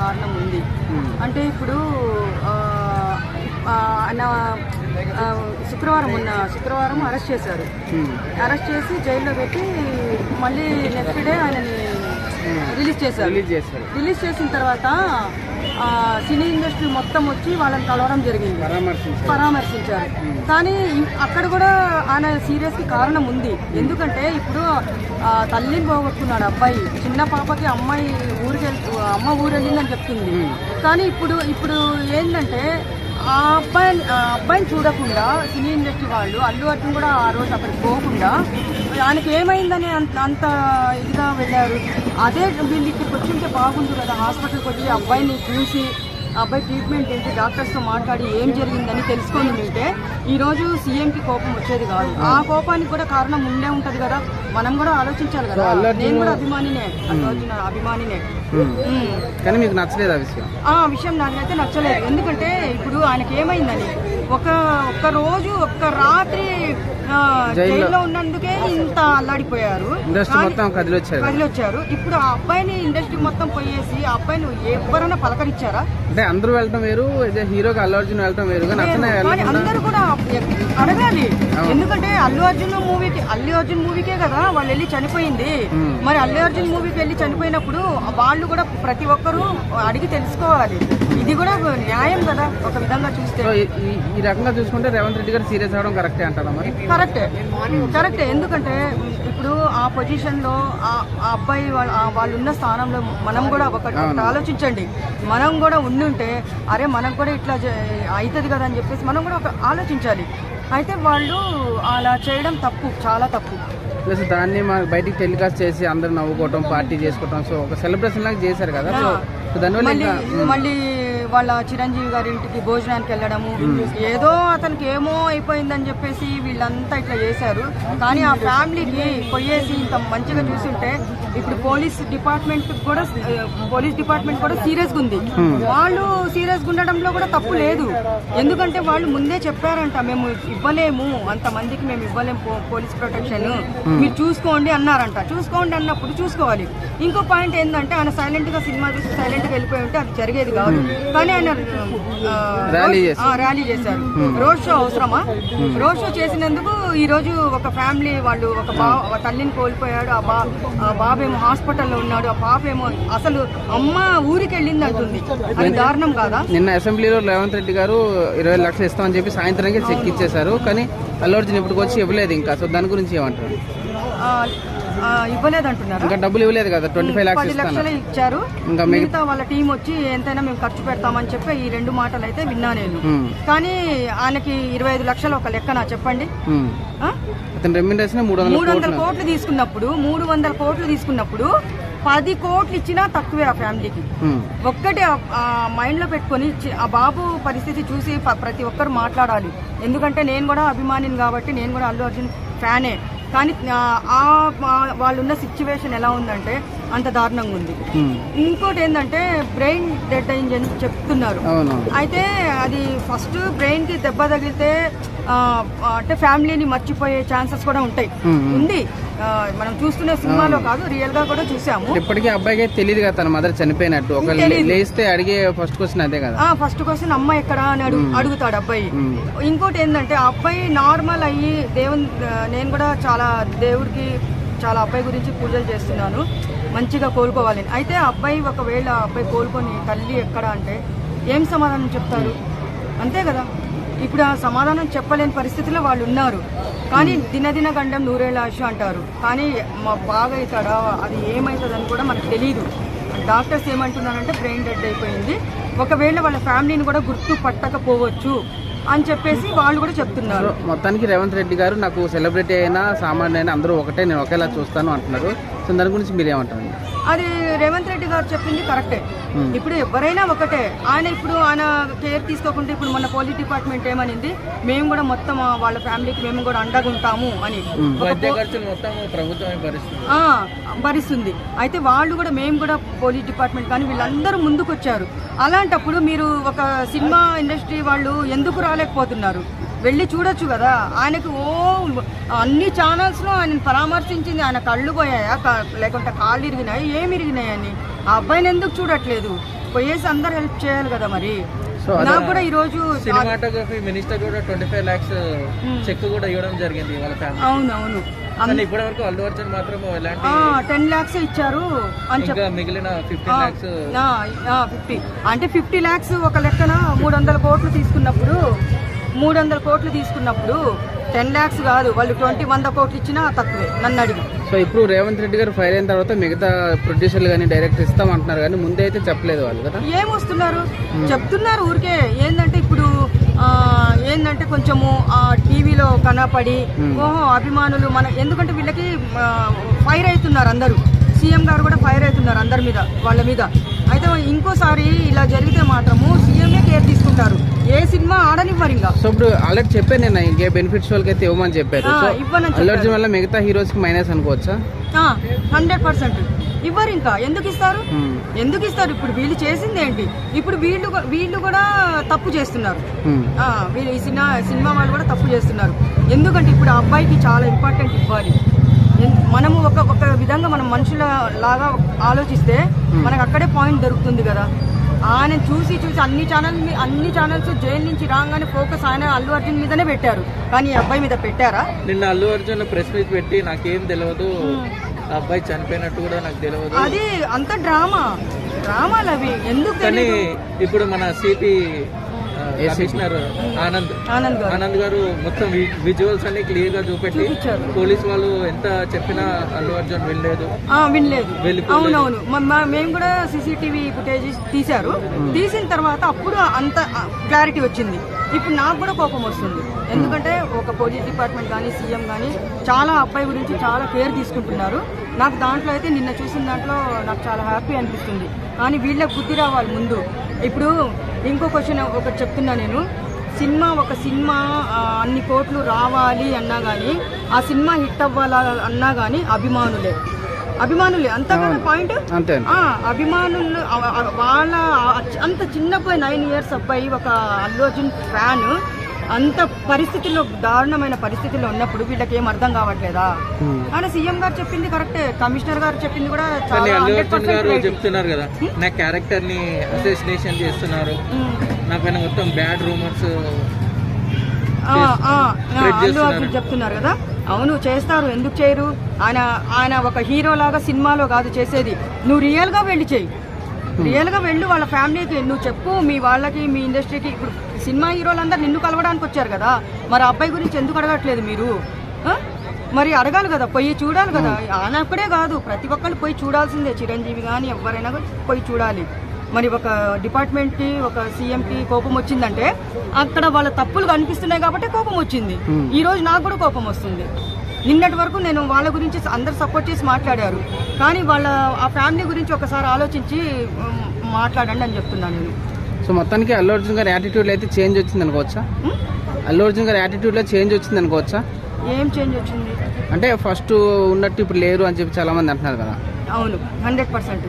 కారణం ఉంది. అంటే ఇప్పుడు ఆయన శుక్రవారం ఉన్న శుక్రవారం అరెస్ట్ చేశారు. అరెస్ట్ చేసి జైల్లో పెట్టి మళ్ళీ నెక్స్ట్ డే ఆయనని రిలీజ్ చేశారు. రిలీజ్ చేసిన తర్వాత సినీ ఇండస్ట్రీ మొత్తం వచ్చి వాళ్ళని కలవడం జరిగింది. పరామర్శించారు. కానీ అక్కడ కూడా ఆయన సీరియస్కి కారణం ఉంది. ఎందుకంటే ఇప్పుడు తల్లిని పోగొట్టుకున్నాడు అబ్బాయి. చిన్న పాపకి అమ్మాయి ఊరికి అమ్మ ఊరు వెళ్ళిందని చెప్తుంది కానీ ఇప్పుడు ఇప్పుడు ఏంటంటే ఆ అబ్బాయి అబ్బాయిని చూడకుండా సినీ ఇండస్ట్రీ వాళ్ళు అల్లు అర్జున్ కూడా ఆ రోజు అక్కడికి పోకుండా ఆయనకి ఏమైందని అంత అంత ఇదిగా వెళ్ళారు. అదే వీళ్ళు ఇక్కడికి వచ్చి ఉంటే బాగుండు కదా హాస్పిటల్కి వచ్చి అబ్బాయిని చూసి అబ్బాయి ట్రీట్మెంట్ ఏంటి డాక్టర్స్తో మాట్లాడి ఏం జరిగిందని తెలుసుకొని ఉంటే ఈరోజు సీఎంకి కోపం వచ్చేది కాదు. ఆ కోపానికి కూడా కారణం ఉండే ఉంటది కదా. మనం కూడా ఆలోచించాలి కదా. నేను కూడా అభిమానినే. అర్జున్ అభిమానినే. కానీ మీకు నచ్చలేదు ఆ విషయం? ఆ విషయం నాకైతే నచ్చలేదు. ఎందుకంటే ఇప్పుడు ఆయనకి ఏమైందని? ఒక ఒక్క రోజు ఒక్క రాత్రి జైల్లో- ఉన్నందుకే ఇంత అల్లాడిపోయారు. ఇండస్ట్రీ మొత్తం కదిలి వచ్చారు కదిలి వచ్చారు ఇప్పుడు ఆ అబ్బాయిని ఇండస్ట్రీ మొత్తం పోయేసి ఆ అబ్బాయిని ఎవరైనా పలకరించారా? అంటే అందరూ వెళ్ళటం వేరు హీరోకి అల్లు అర్జున్ వెళ్ళటం నచ్చనే కానీ అందరూ కూడా అడగాలి. ఎందుకంటే అల్లు అర్జున్ మూవీకి అల్లు అర్జున్ మూవీకే కదా వాళ్ళు వెళ్ళి చనిపోయింది. మరి అల్లు అర్జున్ మూవీకి వెళ్ళి చనిపోయినప్పుడు వాళ్ళు కూడా ప్రతి ఒక్కరూ అడిగి తెలుసుకోవాలి. ఇది కూడా న్యాయం కదా? ఒక విధంగా చూస్తే. ఈ- రకంగా చూసుకుంటే రేవంత్ రెడ్డి గారు సీరియస్ అవడం కరెక్టే అంటారా మరి? కరెక్టే. కరెక్టే. ఎందుకంటే ఇప్పుడు ఆ పొజిషన్లో ఆ అబ్బాయి వాళ్ళ ఉన్న స్థానంలో మనం కూడా ఒక ఒకటి ఆలోచించండి. మనం కూడా ఉండుంటే అరే మనం కూడా ఇట్లా అవుతుంది కదా అని చెప్పేసి మనం కూడా ఒక ఆలోచించాలి. అయితే వాళ్ళు అలా చేయడం తప్పు చాలా తప్పు. ప్లస్ దాన్ని మా బయటికి టెలికాస్ట్ చేసి అందరూ నవ్వుకోవటం పార్టీ చేసుకోవటం సో ఒక సెలబ్రేషన్ లాగా చేశారు కదా. సో దానివల్ల మళ్ళీ వాళ్ళ చిరంజీవి గారి ఇంటికి భోజనానికి వెళ్ళడము ఏదో అతనికి ఏమో అయిపోయిందని చెప్పేసి వీళ్ళంతా ఇట్లా చేశారు. కానీ ఆ ఫ్యామిలీకి పోయేసి ఇంత మంచిగా చూస్తుంటే ఇప్పుడు పోలీస్ డిపార్ట్మెంట్ కూడా పోలీస్ డిపార్ట్మెంట్ కూడా సీరియస్గా ఉంది వాళ్ళు సీరియస్గా ఉండడంలో కూడా తప్పు లేదు. ఎందుకంటే వాళ్ళు ముందే చెప్పారంట మేము ఇవ్వలేము అంత మందికి మేము ఇవ్వలేము పోలీస్ ప్రొటెక్షన్. మీరు చూసుకోండి అన్నారంట. చూసుకోండి అన్నప్పుడు చూసుకోవాలి. ఇంకో పాయింట్ ఏంటంటే ఆయన సైలెంట్గా సినిమా చూసి సైలెంట్గా వెళ్ళిపోయి ఉంటే అది జరిగేది కాదు. కానీ ఆయన ర్యాలీ చేశారు. చేశారు. రోడ్ షో అవసరమా? రోడ్ షో చేసినందుకు ఈ రోజు ఒక ఫ్యామిలీ వాళ్ళు ఒక బా ఒక తల్లిని కోల్పోయాడు ఆ బా ఆ బాబేమో హాస్పిటల్లో ఉన్నాడు ఆ పాప ఏమో అసలు అమ్మ ఊరికి వెళ్ళింది అంటుంది. అది దారుణం కాదా? నిన్న అసెంబ్లీలో రేవంత్ రెడ్డి గారు ఇరవై లక్షలు ఇస్తామని చెప్పి సాయంత్రానికి చెక్ ఇచ్చేశారు కానీ అల్లు అర్జున్ ఇప్పటికి వచ్చి ఇవ్వలేదు ఇంకా. సో దాని గురించి ఏమంటారు? ఆ, ఇవ్వలేదంటున్నారా. ఇంకా డబ్బులు ఇవ్వలేదు కదా ట్వంటీ ఫైవ్ లాక్స్ లక్షలు ఇచ్చారు. ఇంకా మిగతా వాళ్ళ టీం వచ్చి ఎంతైనా మేము ఖర్చు పెడతామని చెప్పి ఈ రెండు మాటలు అయితే విన్నా నేను. కానీ ఆయనకి ఇరవై ఐదు లక్షలు ఒక లెక్కన చెప్పండి? మూడు వందల కోట్లు తీసుకున్నప్పుడు మూడు వందల కోట్లు తీసుకున్నప్పుడు పది కోట్లు ఇచ్చినా తక్కువే ఆ ఫ్యామిలీకి. ఒక్కటి ఆ- ఆ మైండ్లో పెట్టుకొని ఆ బాబు పరిస్థితి చూసి ప్రతి ఒక్కరు మాట్లాడాలి. ఎందుకంటే నేను కూడా అభిమానిని కాబట్టి నేను కూడా అల్లు అర్జున్ ఫ్యానే. కానీ వాళ్ళున్న సిచ్యువేషన్ ఎలా ఉందంటే అంత దారుణంగా ఉంది. ఇంకోటి ఏంటంటే బ్రెయిన్ డెడ్ అయింది అని చెప్తున్నారు. అయితే అది ఫస్ట్ బ్రెయిన్కి దెబ్బ తగిలితే అంటే ఫ్యామిలీని మర్చిపోయే ఛాన్సెస్ కూడా ఉంటాయి. ఉంది. మనం చూస్తున్న సినిమాలో కాదు రియల్గా కూడా చూసాము. ఇప్పటికీ అబ్బాయికి తెలియదు కదా తన మదర్ చనిపోయినట్టు. ఒక. లేస్తే అడిగే ఫస్ట్ క్వశ్చన్ అదే కదా. ఆ ఫస్ట్ క్వశ్చన్ అమ్మ ఎక్కడ? అని అడుగు అడుగుతాడు అబ్బాయి. ఇంకోటి ఏంటంటే అబ్బాయి నార్మల్ అయ్యి దేవుని నేను కూడా చాలా దేవుడికి చాలా అబ్బాయి గురించి పూజలు చేస్తున్నాను. మంచిగా కోలుకోవాలని అయితే అబ్బాయి ఒకవేళ అబ్బాయి కోలుకొని తల్లి ఎక్కడ అంటే ఏం సమాధానం చెప్తారు? అంతే కదా. ఇప్పుడు ఆ సమాధానం చెప్పలేని పరిస్థితిలో వాళ్ళు ఉన్నారు. కానీ దినదిన గండం నూరేళ్ళ ఆశ అంటారు. కానీ మా బాగా అవుతాడా అది ఏమవుతుందని కూడా మనకు తెలియదు డాక్టర్స్ ఏమంటున్నారంటే బ్రెయిన్ డెడ్ అయిపోయింది. ఒకవేళ వాళ్ళ ఫ్యామిలీని కూడా గుర్తు పట్టకపోవచ్చు అని చెప్పేసి వాళ్ళు కూడా చెప్తున్నారు. మొత్తానికి రేవంత్ రెడ్డి గారు నాకు సెలబ్రిటీ అయినా సామాన్య అయినా అందరూ ఒకటే నేను ఒకేలా చూస్తాను అంటున్నారు. సో దాని గురించి మీరు ఏమంటారు అది రేవంత్ రెడ్డి గారు చెప్పింది కరెక్టే. ఇప్పుడు ఎవరైనా ఒకటే ఆయన ఇప్పుడు ఆయన కేర్ తీసుకోకుంటే ఇప్పుడు మన పోలీస్ డిపార్ట్మెంట్ ఏమనింది? మేము కూడా మొత్తం వాళ్ళ ఫ్యామిలీకి మేము కూడా అండగా ఉంటాము అని. భరిస్తుంది. అయితే వాళ్ళు కూడా మేము కూడా పోలీస్ డిపార్ట్మెంట్ కానీ వీళ్ళందరూ ముందుకు వచ్చారు అలాంటప్పుడు మీరు ఒక సినిమా ఇండస్ట్రీ వాళ్ళు ఎందుకు రాలేకపోతున్నారు? వెళ్ళి చూడొచ్చు కదా. ఆయనకి ఓ అన్ని ఛానల్స్లో ఆయన పరామర్శించింది. ఆయన కళ్ళు పోయాయా? లేకుంటే కాళ్ళు ఇరిగినాయి? ఏమి ఇరిగినాయని ఆ అబ్బాయిని ఎందుకు చూడట్లేదు? పోయేసి అందరు హెల్ప్ చేయాలి కదా మరి. నాకు కూడా ఈరోజు సినిమాటోగ్రఫీ మినిస్టర్ కూడా ట్వంటీ ఫైవ్ లాక్స్ చెక్ కూడా ఇవ్వడం జరిగింది వాళ్ళ ఫ్యామిలీ అవును అవును కానీ ఇప్పటి వరకు అల్లు అర్జున్ మాత్రం టెన్ ల్యాక్స్ ఇచ్చారు అని చెప్పి మిగిలిన ఫిఫ్టీన్ లాక్స్ ఫిఫ్టీ అంటే ఫిఫ్టీ ల్యాక్స్ ఒక లెక్కన మూడు వందల కోట్లు తీసుకున్నప్పుడు మూడు వందల కోట్లు తీసుకున్నప్పుడు టెన్ ల్యాక్స్ కాదు వాళ్ళు ట్వంటీ వంద కోట్లు ఇచ్చినా తక్కువే. నన్ను అడిగి. సో ఇప్పుడు రేవంత్ రెడ్డి గారు ఫైర్ అయిన తర్వాత మిగతా ప్రొడ్యూసర్లు కానీ డైరెక్టర్ ఇస్తాం అంటున్నారు కానీ ముందే అయితే చెప్పలేదు వాళ్ళు కదా? ఏం వస్తున్నారు? చెప్తున్నారు ఊరికే. ఏంటంటే ఇప్పుడు ఏంటంటే కొంచెము ఆ టీవీలో కనపడి ఓహో అభిమానులు మన ఎందుకంటే వీళ్ళకి ఫైర్ అవుతున్నారు అందరూ. సీఎం గారు కూడా ఫైర్ అవుతున్నారు అందరి మీద వాళ్ళ మీద. అయితే ఇంకోసారి ఇలా జరిగితే మాత్రము సీఎంఏ కేర్ తీసుకుంటారు. ఏ సినిమా ఆడనివ్వరు ఇంకా. సో ఇప్పుడు ఆల్రెడీ చెప్పాను నేను ఇంకే బెనిఫిట్స్ వాళ్ళకి అయితే ఇవ్వమని చెప్పారు. అల్లు అర్జున్ వల్ల మిగతా హీరోస్కి మైనస్ అనుకోవచ్చా? హండ్రెడ్ పర్సెంట్ ఇవ్వరు ఇంకా. ఎందుకు ఇస్తారు. ఎందుకు ఇస్తారు? ఇప్పుడు వీళ్ళు చేసింది ఏంటి? ఇప్పుడు వీళ్ళు వీళ్ళు కూడా తప్పు చేస్తున్నారు. వీళ్ళు ఈ సినిమా సినిమా వాళ్ళు కూడా తప్పు చేస్తున్నారు. ఎందుకంటే ఇప్పుడు ఆ అబ్బాయికి చాలా ఇంపార్టెంట్ ఇవ్వాలి. మనము ఒక ఒక విధంగా మనం మనుషుల లాగా ఆలోచిస్తే మనకు అక్కడే పాయింట్ దొరుకుతుంది కదా. ఆయన చూసి చూసి అన్ని ఛానల్ అన్ని ఛానల్స్ జైలు నుంచి రాగానే ఫోకస్ ఆయన అల్లు అర్జున్ మీదనే పెట్టారు. కానీ ఈ అబ్బాయి మీద పెట్టారా? నిన్న అల్లు అర్జున్ ప్రెస్ మీట్ పెట్టి నాకేం తెలియదు అబ్బాయి చనిపోయినట్టు కూడా నాకు తెలియదు అది అంత డ్రామా? డ్రామాలు అవి ఎందుకు కానీ? ఇప్పుడు మన సిపి ఆనంద్. ఆనంద్ గారు. ఆనంద్ గారు మొత్తం విజువల్స్ అన్ని క్లియర్గా చూపెట్టి. పోలీస్ వాళ్ళు ఎంత చెప్పినా అల్లు అర్జున్ వెళ్ళలేదు ఆ, వినలేదు. వెళ్ళిపోలేదు. అవునవును. మేము కూడా సీసీటీవీ ఫుటేజ్ తీశారు. తీసిన తర్వాత అప్పుడు అంత క్లారిటీ వచ్చింది. ఇప్పుడు నాకు కూడా కోపం వస్తుంది. ఎందుకంటే ఒక పోలీస్ డిపార్ట్మెంట్ కానీ సీఎం కానీ చాలా అబ్బాయి గురించి చాలా కేర్ తీసుకుంటున్నారు. నాకు దాంట్లో అయితే నిన్న చూసిన దాంట్లో నాకు చాలా హ్యాపీ అనిపిస్తుంది. కానీ వీళ్ళకి బుద్ధి రావాలి ముందు. ఇప్పుడు ఇంకో క్వశ్చన్ ఒకటి చెప్తున్నా నేను. సినిమా ఒక సినిమా అన్ని కోట్లు రావాలి అన్నా కానీ ఆ సినిమా హిట్ అవ్వాలా అన్నా కానీ అభిమానులే. అభిమానులే. అంతగా పాయింట్ అంతే. ఆ, అభిమానులు వాళ్ళ అంత చిన్న అబ్బాయి నైన్ ఇయర్స్ అబ్బాయి ఒక అల్లు అర్జున్ ఫ్యాన్. అంత పరిస్థితుల్లో దారుణమైన పరిస్థితుల్లో ఉన్నప్పుడు వీళ్ళకి ఏం అర్థం కావట్లేదా. ఆయన సీఎం గారు చెప్పింది కరెక్టే. కమిషనర్ గారు చెప్పింది కూడా కానీ చాలా చెప్తున్నారు కదా నా క్యారెక్టర్ని అసోసినేషన్ చేస్తున్నారు. నా పైన మొత్తం బ్యాడ్ రూమర్స్ అల్లు. అర్జున్ చెప్తున్నారు కదా. అవును చేస్తారు. ఎందుకు చేయరు? ఆయన ఆయన ఒక హీరో లాగా సినిమాలో కాదు చేసేది. నువ్వు రియల్గా వెళ్ళి చేయి. రియల్గా వెళ్ళు వాళ్ళ ఫ్యామిలీకి. నువ్వు చెప్పు మీ వాళ్ళకి మీ ఇండస్ట్రీకి ఇప్పుడు సినిమా హీరోలందరూ నిన్ను కలవడానికి వచ్చారు కదా. మరి అబ్బాయి గురించి ఎందుకు అడగట్లేదు మీరు? మరి అడగాలి కదా పోయి చూడాలి కదా. ఆయన ఒక్కడే కాదు. ప్రతి ఒక్కరు పోయి చూడాల్సిందే. చిరంజీవి కానీ ఎవరైనా పోయి చూడాలి. మరి ఒక డిపార్ట్మెంట్కి ఒక సీఎంకి కోపం వచ్చిందంటే అక్కడ వాళ్ళ తప్పులు కనిపిస్తున్నాయి కాబట్టి కోపం వచ్చింది. ఈ రోజు నాకు కూడా కోపం వస్తుంది. నిన్నటి వరకు నేను వాళ్ళ గురించి అందరు సపోర్ట్ చేసి మాట్లాడారు. కానీ వాళ్ళ ఆ ఫ్యామిలీ గురించి ఒకసారి ఆలోచించి మాట్లాడండి అని చెప్తున్నాను నేను. సో మొత్తానికి అల్లు అర్జున్ గారి యాటిట్యూడ్ అయితే చేంజ్ వచ్చింది అనుకోవచ్చా? అల్లు అర్జున్ గారి యాటిట్యూడ్లో చేంజ్ వచ్చింది అనుకోవచ్చా? ఏం చేంజ్ వచ్చింది? అంటే ఫస్ట్ ఉన్నట్టు ఇప్పుడు లేరు అని చెప్పి చాలా మంది అంటున్నారు కదా. అవును హండ్రెడ్ పర్సెంట్.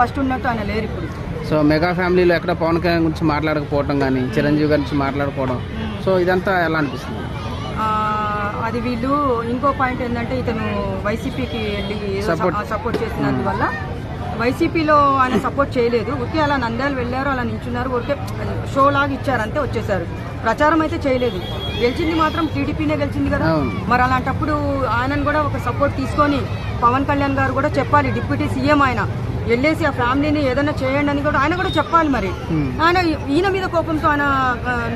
ఫస్ట్ ఉన్నట్టు ఆయన లేరు ఇప్పుడు. సో మెగా ఫ్యామిలీలో ఎక్కడ పవన్ కళ్యాణ్ గురించి మాట్లాడకపోవడం కానీ చిరంజీవి గారి గురించి మాట్లాడకపోవడం. సో ఇదంతా ఎలా అనిపిస్తుంది? అది వీళ్ళు ఇంకో పాయింట్ ఏంటంటే ఇతను వైసీపీకి వెళ్ళి. సపోర్ట్ చేసినందువల్ల వైసీపీలో ఆయన సపోర్ట్ చేయలేదు. ఊరికే అలా నంద్యాల వెళ్ళారు అలా నించున్నారు ఊరికే షో లాగా ఇచ్చారు అంతే వచ్చేసారు. ప్రచారం అయితే చేయలేదు. గెలిచింది మాత్రం టీడీపీనే గెలిచింది కదా. మరి అలాంటప్పుడు ఆయనను కూడా ఒక సపోర్ట్ తీసుకొని పవన్ కళ్యాణ్ గారు కూడా చెప్పాలి డిప్యూటీ సీఎం ఆయన. వెళ్ళేసి ఆ ఫ్యామిలీని ఏదైనా చేయండి అని కూడా ఆయన కూడా చెప్పాలి మరి. ఆయన ఈయన మీద కోపంతో ఆయన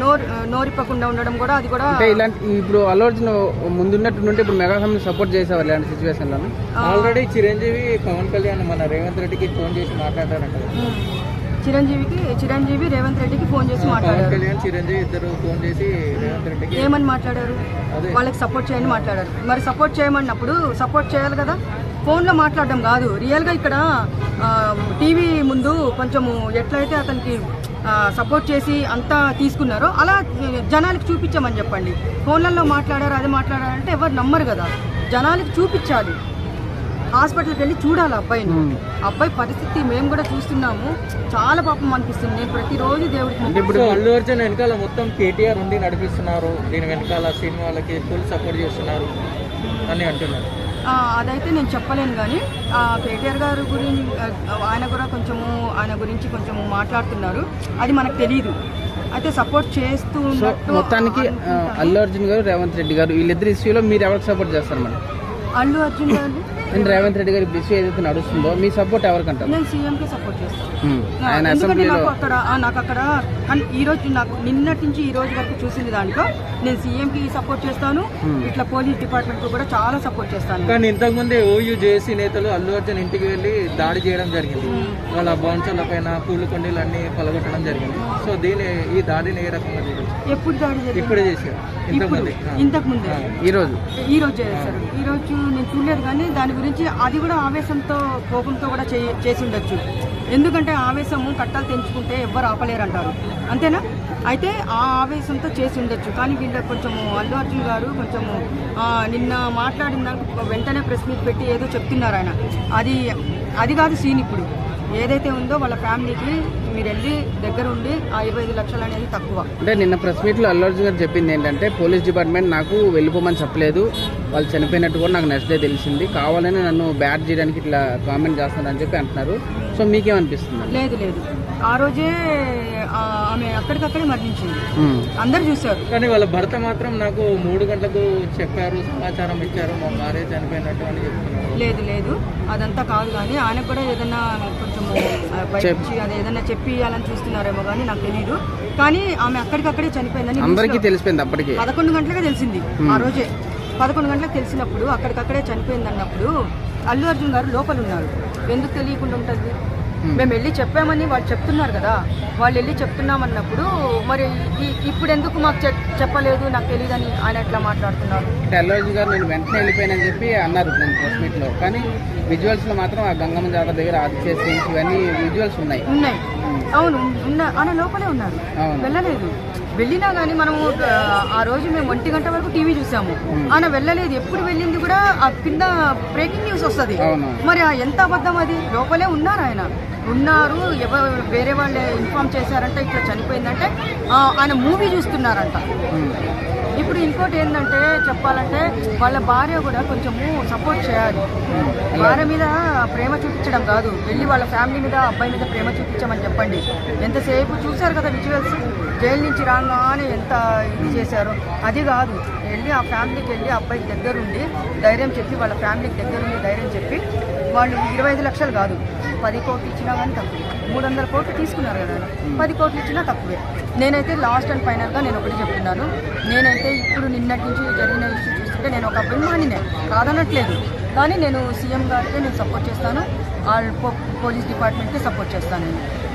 నోరు నోరిప్పకుండా ఉండడం కూడా అది కూడా అంటే ఇలాంటి ఇప్పుడు అల్లు అర్జున్ ముందున్నట్టు నుండి ఇప్పుడు మెగా ఫ్యామిలీ సపోర్ట్ చేసేవారు ఇలాంటి సిచ్యువేషన్లో ఆల్రెడీ చిరంజీవి పవన్ కళ్యాణ్ మన రేవంత్ రెడ్డికి ఫోన్ చేసి మాట్లాడారంట. చిరంజీవికి చిరంజీవి రేవంత్ రెడ్డికి ఫోన్ చేసి మాట్లాడారు. చిరంజీవి ఇద్దరు ఫోన్ చేసి రేవంత్ రెడ్డికి ఏమని మాట్లాడారు. వాళ్ళకి సపోర్ట్ చేయని మాట్లాడారు. మరి సపోర్ట్ చేయమన్నప్పుడు సపోర్ట్ చేయాలి కదా? ఫోన్లో మాట్లాడడం కాదు. రియల్గా ఇక్కడ టీవీ ముందు కొంచెము ఎట్లయితే అతనికి సపోర్ట్ చేసి అంతా తీసుకున్నారో అలా జనాలకి చూపించమని చెప్పండి. ఫోన్లలో మాట్లాడారు అది మాట్లాడారంటే ఎవరు నమ్మరు కదా. జనాలకి చూపించాలి. హాస్పిటల్కి వెళ్ళి చూడాలి అబ్బాయిని. అబ్బాయి పరిస్థితి మేము కూడా చూస్తున్నాము. చాలా పాపం అనిపిస్తుంది. నేను ప్రతిరోజు దేవుడికి ఇప్పుడు అల్లు అర్జున్ వెనకాల మొత్తం కేటీఆర్ ఉండి నడిపిస్తున్నారు. దీని వెనకాల సినిమాలకి ఫుల్ సపోర్ట్ చేస్తున్నారు అని అంటున్నారు. అదైతే నేను చెప్పలేను కానీ ఆ, కేటీఆర్ గారు గురించి ఆయన కూడా కొంచెము ఆయన గురించి కొంచెము మాట్లాడుతున్నారు. అది మనకు తెలియదు అయితే సపోర్ట్ చేస్తూ మొత్తానికి. అల్లు అర్జున్ గారు రేవంత్ రెడ్డి గారు వీళ్ళిద్దరు ఇష్యూలో మీరు ఎవరికి సపోర్ట్ చేస్తారు మేడం? అల్లు అర్జున్ గారు నేను రేవంత్ రెడ్డి గారి ఇష్యూ ఏదైతే నడుస్తుందో మీ సపోర్ట్ ఎవరికంటారు? నేను సీఎంకే సపోర్ట్ చేస్తాను ఎందుకంటే నాకు అక్కడ నాకు అక్కడ ఈ రోజు నాకు నిన్నటి నుంచి ఈ రోజు వరకు చూసింది దాంట్లో నేను సీఎంకి సపోర్ట్ చేస్తాను ఇట్లా పోలీస్ డిపార్ట్మెంట్ కూడా చాలా సపోర్ట్ చేస్తాను. కానీ ఇంతకుముందే ఓయూ జేసీ నేతలు అల్లు అర్జున్ ఇంటికి వెళ్ళి దాడి చేయడం జరిగింది. వాళ్ళ బాన్సర్ల పైన పూల కొండీలు అన్ని పలగొట్టడం జరిగింది. సో దీని ఈ దాడిని ఏ రకంగా ఎప్పుడు దాడి ఇప్పుడే చేశారు. ఇప్పుడు ఇంతకుముందే. ఆ. ఇంతకు ముందే ఈరోజు ఈ రోజు చేశారు. ఈ రోజు నేను చూడలేదు కానీ దాని గురించి అది కూడా ఆవేశంతో కోపంతో కూడా చే- చేసి ఉండొచ్చు ఎందుకంటే ఆవేశము కట్టాలు తెంచుకుంటే ఎవ్వరు ఆపలేరు అంటారు అంతేనా? అయితే ఆ ఆవేశంతో చేసి ఉండొచ్చు కానీ వీళ్ళ కొంచెము అల్లు అర్జున్ గారు కొంచెము నిన్న మాట్లాడిన దానికి వెంటనే ప్రెస్ మీట్ పెట్టి ఏదో చెప్తున్నారు ఆయన. అది అది కాదు సీన్ ఇప్పుడు. ఏదైతే ఉందో వాళ్ళ ఫ్యామిలీకి మీరు వెళ్ళి దగ్గర ఉండి ఆ ఇరవై ఐదు లక్షలు అనేది తక్కువ. అంటే నిన్న ప్రెస్ మీట్లో అల్లు అర్జున్ గారు చెప్పింది ఏంటంటే పోలీస్ డిపార్ట్మెంట్ నాకు వెళ్ళిపోమని చెప్పలేదు. వాళ్ళు చనిపోయినట్టు కూడా నాకు నెక్స్ట్ డే తెలిసింది. కావాలని నన్ను బ్యాట్ చేయడానికి ఇట్లా కామెంట్ చేస్తున్నారని చెప్పి అంటున్నారు. సో మీకేమనిపిస్తుంది? లేదు లేదు. ఆ రోజే ఆమె అక్కడికక్కడే మరణించింది. అందరు చూశారు. కానీ వాళ్ళ భర్త మాత్రం నాకు మూడు గంటలకు చెప్పారు సమాచారం ఇచ్చారు మా భార్య చనిపోయినట్టు అని చెప్తున్నారు. లేదు లేదు. అదంతా కాదు కానీ ఆయన కూడా ఏదైనా కొంచెం బయటికి అది ఏదైనా చెప్పి ఇవ్వాలని చూస్తున్నారేమో కానీ నాకు తెలియదు కానీ ఆమె అక్కడికక్కడే చనిపోయిందని అందరికీ తెలిసిపోయింది అప్పటికి. పదకొండు గంటలకే తెలిసింది ఆ రోజే. పదకొండు గంటలకు తెలిసినప్పుడు అక్కడికక్కడే చనిపోయింది అన్నప్పుడు అల్లు అర్జున్ గారు లోపల ఉన్నారు ఎందుకు తెలియకుండా ఉంటుంది? మేము వెళ్ళి చెప్పామని వాళ్ళు చెప్తున్నారు కదా వాళ్ళు వెళ్ళి చెప్తున్నామన్నప్పుడు మరి ఈ- ఇప్పుడు ఎందుకు మాకు చెప్- చెప్పలేదు నాకు తెలియదని ఆయన ఎట్లా మాట్లాడుతున్నారు? అర్జున్ గారు నేను వెంటనే వెళ్ళిపోయానని చెప్పి అన్నారు నేను ప్రెస్ మీట్లో కానీ విజువల్స్లో మాత్రం ఆ గంగమ్మ జాతర దగ్గర ఆదిత్య సీన్స్ ఇవన్నీ విజువల్స్ ఉన్నాయి. ఉన్నాయి. అవును ఉన్న ఆయన లోపలే ఉన్నారు. వెళ్ళలేదు. వెళ్ళినా కానీ మనము ఆ, రోజు మేము ఒంటి గంట వరకు టీవీ చూసాము. ఆయన వెళ్ళలేదు. ఎప్పుడు వెళ్ళింది కూడా ఆ కింద బ్రేకింగ్ న్యూస్ వస్తుంది. మరి ఎంత అబద్ధం అది? లోపలే ఉన్నారు ఆయన. ఉన్నారు ఎవరు వేరే వాళ్ళే ఇన్ఫామ్ చేశారంటే ఇట్లా చనిపోయిందంటే ఆయన మూవీ చూస్తున్నారంట. ఇప్పుడు ఇంకోటి ఏంటంటే చెప్పాలంటే వాళ్ళ భార్య కూడా కొంచెము సపోర్ట్ చేయాలి. భార్య మీద ప్రేమ చూపించడం కాదు. వెళ్ళి వాళ్ళ ఫ్యామిలీ మీద అబ్బాయి మీద ప్రేమ చూపించమని చెప్పండి. ఎంతసేపు చూశారు కదా విజువల్స్ జైలు నుంచి రాగానే ఎంత ఇది చేశారో. అది కాదు వెళ్ళి ఆ ఫ్యామిలీకి వెళ్ళి అబ్బాయికి దగ్గరుండి ధైర్యం చెప్పి వాళ్ళ ఫ్యామిలీకి దగ్గరుండి ధైర్యం చెప్పి వాళ్ళు ఇరవై ఐదు లక్షలు కాదు పది కోట్లు ఇచ్చినా కానీ తక్కువే. మూడు వందల కోట్లు తీసుకున్నారు కదా. పది కోట్లు ఇచ్చినా తక్కువే. నేనైతే లాస్ట్ అండ్ ఫైనల్గా నేను ఒకటి చెప్తున్నాను. నేనైతే ఇప్పుడు నిన్నటి నుంచి జరిగిన ఇష్యూ చూస్తుంటే నేను ఒక అభిమానినే కాదనట్లేదు. కానీ నేను సీఎం గారికి నేను సపోర్ట్ చేస్తాను. పో- పోలీస్ డిపార్ట్మెంట్కి సపోర్ట్ చేస్తాను నేను.